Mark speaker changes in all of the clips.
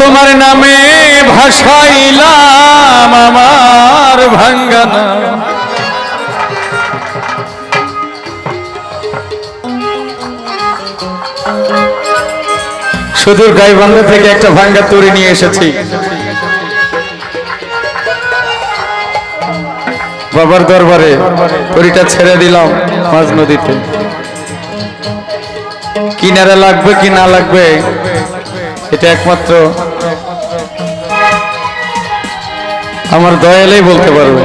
Speaker 1: তোমার নামে ভাসাইলাম আমার ভাঙ্গানা। সুদূর গাইবান্ধা থেকে একটা ভাঙ্গা তরি নিয়ে এসেছি। বাবার দরবারে তরিটা ছেড়ে দিলাম মাঝ নদীতে। কিনারে লাগবে কি না লাগবে এটা একমাত্র আমার দয়ালেই বলতে পারবে।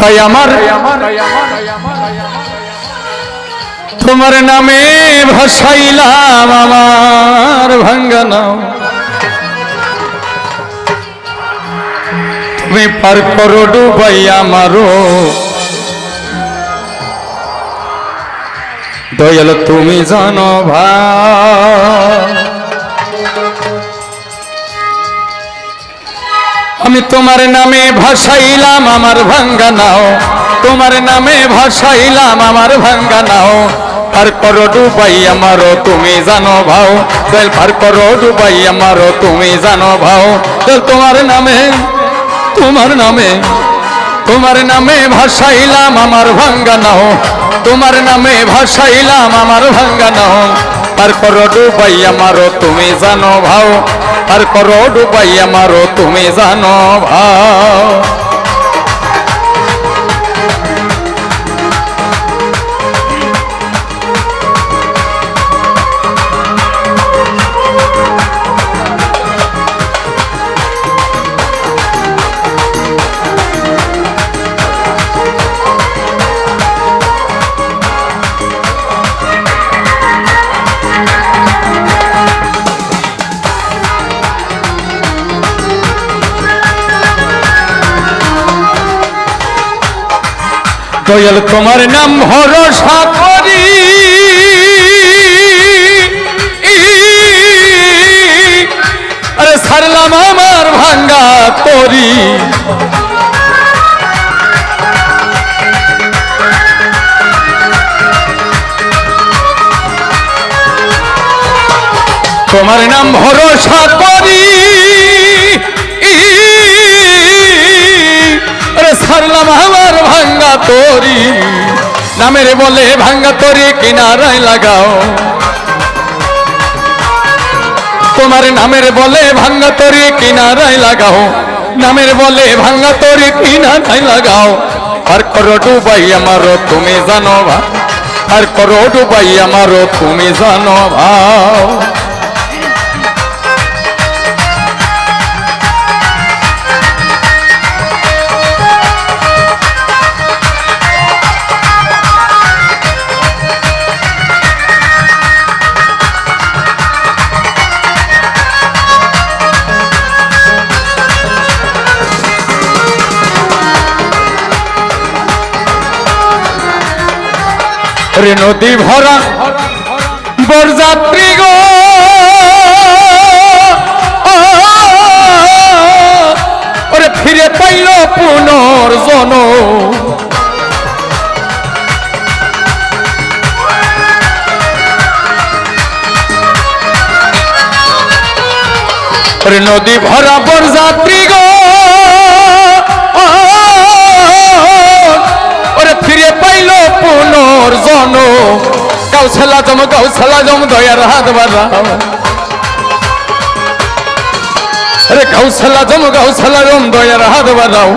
Speaker 1: তাই আমার তোমার নামে ভাসাইলাম আমার ভাঙ্গানাও তুমি পার করো ডুবাই আমারও দয়াল, তুমি জানো আমি তোমার নামে ভাসাইলাম, আমার ভাঙ্গা নাও। তোমার নামে ভাসাইলাম, আমার ভাঙ্গা নাও। পার করো ডুবাই আমারও, তুমি জানো ভাও। দয়াল পার করো ডুবাই আমারও, তুমি জানো ভাও। দয়াল তোমার নামে তোমার নামে তোমার নামে ভাসাইলাম, আমার ভাঙ্গা নাও। তোমার নামে ভাসাইলাম আমার ভাঙ্গা নাও পার করো ডুবাই আমারও তুমি জানো ভাও। পার করো ডুবাই আমারও তুমি জানো ভাও। দয়াল তোমার নাম ভরসা করি আরে সারলাম আমার ভাঙ্গা তরি। তোমার নাম ভরসা করি সারলাম আমার ভাঙ্গা তরি। নামের বলে ভাঙ্গা তরি কিনারায় লাগাও। তোমার নামের বলে ভাঙ্গা তরি কিনারায় লাগাও। নামের বলে ভাঙ্গা তরি কিনারায় লাগাও। আর করো ডুবাই আমারও, তুমি জানো ভা। আর করো ডুবাই আমারও, তুমি জানো ভাও রে নদী ভরা বরযাত্রী গো। ওরে ফিরে পাইল পুনর্জন ওরে নদী ভরা বরযাত্রী গো। কাউসালা জম কাউসালা জম, দয়ার হাত বাড়াও রে কাউসালা জম কাউসালা জম, দয়ার হাত বাড়াও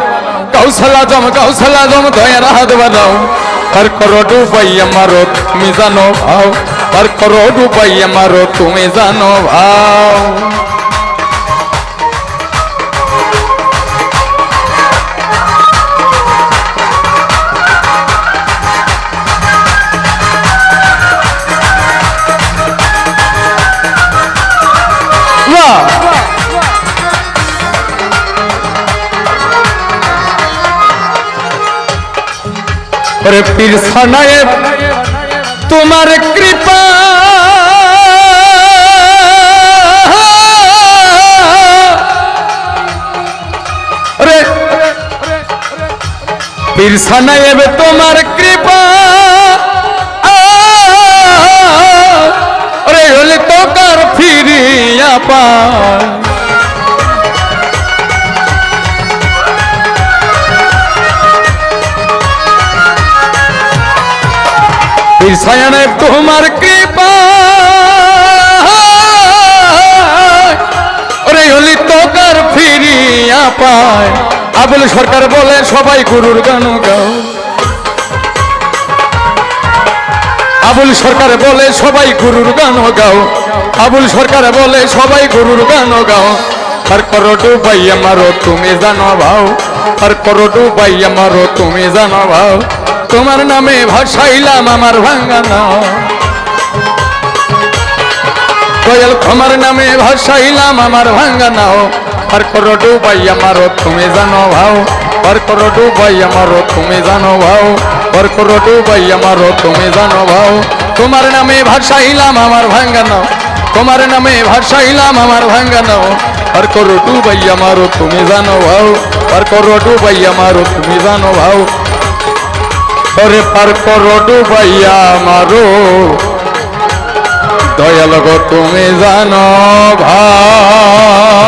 Speaker 1: কাউসালা জম কাউসালা জম, দয়ার হাত বাড়াও আর করো ডুবাই আমার, তুমি জানো ভাও। আর করো ডুবাই আমার, তুমি জানো ভাও। বাহ ওরে পীর সানায়েব তোমার কৃপা ওরে পীর সানায়েব তোমার কৃপা বিছায়নে তোমার কৃপা। ওরে হলি তোকার ফিরিয়া পায়। আবুল সরকার বলে, সবাই গুরুর গান গাও। আবুল সরকার বলে, সবাই গুরুর গান গাও। আবুল সরকার বলে, সবাই গুরুর গান গাও। আর করো ডুবাই আমারও তুমি জানো ভাও। আর করো ডুবাই আমারও তুমি জানো ভাও। তোমার নামে ভাসাইলাম আমার ভাঙ্গা নাও। দয়াল, তোমার নামে ভাসাইলাম আমার ভাঙ্গা নাও। আর করো ডুবাই আমারও তুমি জানো ভাও আর করো ডুবাই আমারও তুমি জানো ভাও আর করো ডুবাই আমারও তুমি জানো ভাও তোমার নামে ভাসাইলাম আমার ভাঙ্গা নাও তোমার নামে ভাসাইলাম আমার ভাঙ্গা নাও আর করো ডুবাই আমারও তুমি জানো ভাও আর করো ডুবাই আমারও তুমি জানো ভাও ওরে পার করো ডুবাইয়া আমারও দয়াল গো তুমি জানো ভাই।